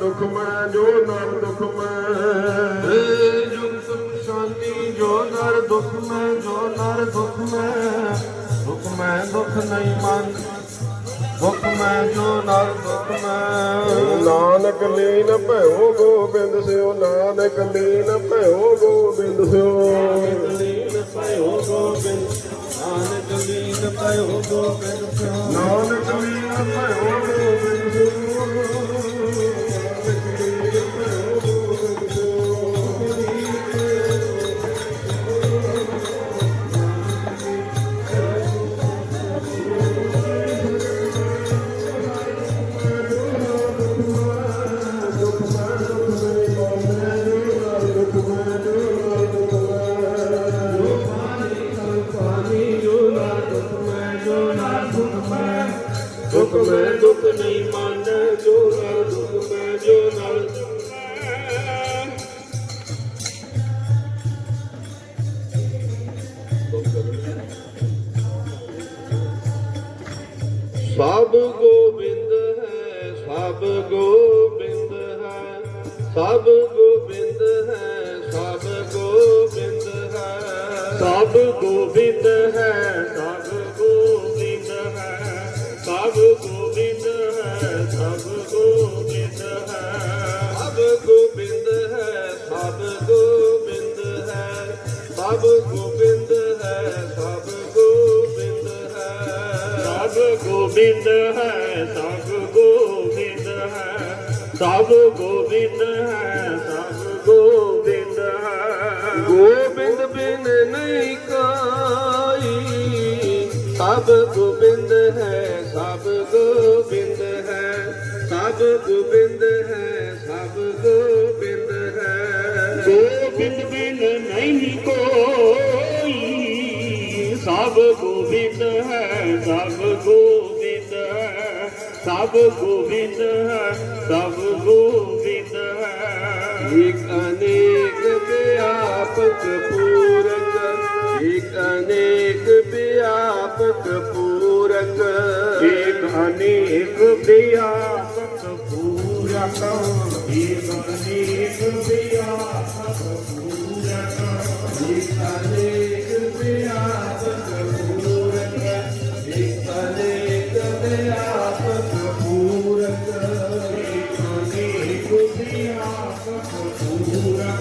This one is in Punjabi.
ਦੁਖ ਮੈਂ ਜੋ ਨਰ ਦੁਖ ਮੈਂ। ਜੁਗਤ ਸ਼ਾਂਤੀ ਜੋ ਨਰ ਦੁਖ ਮੈਂ ਜੋ ਨਰ ਦੁਖ ਮੈਂ। ਦੁਖ ਮੈਂ ਦੁਖ ਨਹੀਂ ਮੰਨ। ਦੁਖ ਮੈਂ ਜੋ ਨਰ ਦੁਖ ਮੈਂ। ਨਾਨਕ ਲੀਨ ਭਇਓ ਗੋਬਿੰਦ ਸਿਓ ਨਾਨਕ ਲੀਨ ਭਇਓ ਗੋਬਿੰਦ ਸਿਓ। ਲੀਨ ਪਇਓ ਗੋਬਿੰਦ ਨਾਨਕ ਲੀਨ ਪਇਓ ਗੋਬਿੰਦ ਸਿਓ। ਨਾਨਕ ਲੀਨ ਭਇਓ ਗੋਬਿੰਦ ਸਿਓ। ਦੁਖ ਮੈਂ ਦੁਖ ਨਹੀਂ ਮੰਨ, ਜੋ ਨਰ ਦੁਖ ਮੈਂ, ਜੋ ਨਰ ਸਭ ਗੋਬਿੰਦ ਹੈ, ਸਭ ਗੋਬਿੰਦ ਹੈ, ਸਭ ਗੋਬਿੰਦ ਹੈ, ਸਭ ਗੋਬਿੰਦ ਹੈ। ਸਭ ਗੋਬਿੰਦ ਹੈ ਸਭ ਗੋਬਿੰਦ ਹੈ ਸਭ ਗੋਬਿੰਦ ਹੈ ਸਭ ਗੋਬਿੰਦ ਹੈ ਸਭ ਗੋਬਿੰਦ ਹੈ ਸਭ ਗੋਬਿੰਦ ਹੈ ਸਭ ਗੋਬਿੰਦ ਹੈ ਸਭ ਗੋਬਿੰਦ ਹੈ ਸਭ ਗੋਬਿੰਦ ਹੈ ਸਭ ਗੋਬਿੰਦ ਹੈ ਸਭ ਗੋਬਿੰਦ ਹੈ ਗੋਬਿੰਦ ਬਿਨ ਨਹੀਂ ਕੋਈ ਸਭ ਗੋਬਿੰਦ ਹੈ ਸਭ ਗੋਬਿੰਦ ਹੈ ਸਭ ਗੋਬਿੰਦ ਹੈ ਸਭ ਗੋਬਿੰਦ ਹੈ। ਗੋਬਿੰਦ ਬਿਨ ਨਹੀਂ ਕੋਈ ਸਭ ਗੋਬਿੰਦ ਹੈ ਸਭ ਗੋਬਿੰਦ ਹੈ ਸਭ ਗੋਬਿੰਦ ਹੈ ਸਭ ਗੋਬਿੰਦ ਹੈ। ਇੱਕ ਅਨੇਕ ਵਿਆਪਕ ਪੂਰਕ ਇੱਕ ਅਨੇਕ ਵਿਆਪਕ ਪੂਰਕ। अनेक दिया सत पूरा ये अनेक दिया सत पूरा ये अनेक दिया सत पूरा ये अनेक दिया सत पूरा ये अनेक दिया सत पूरा ये अनेक दिया सत पूरा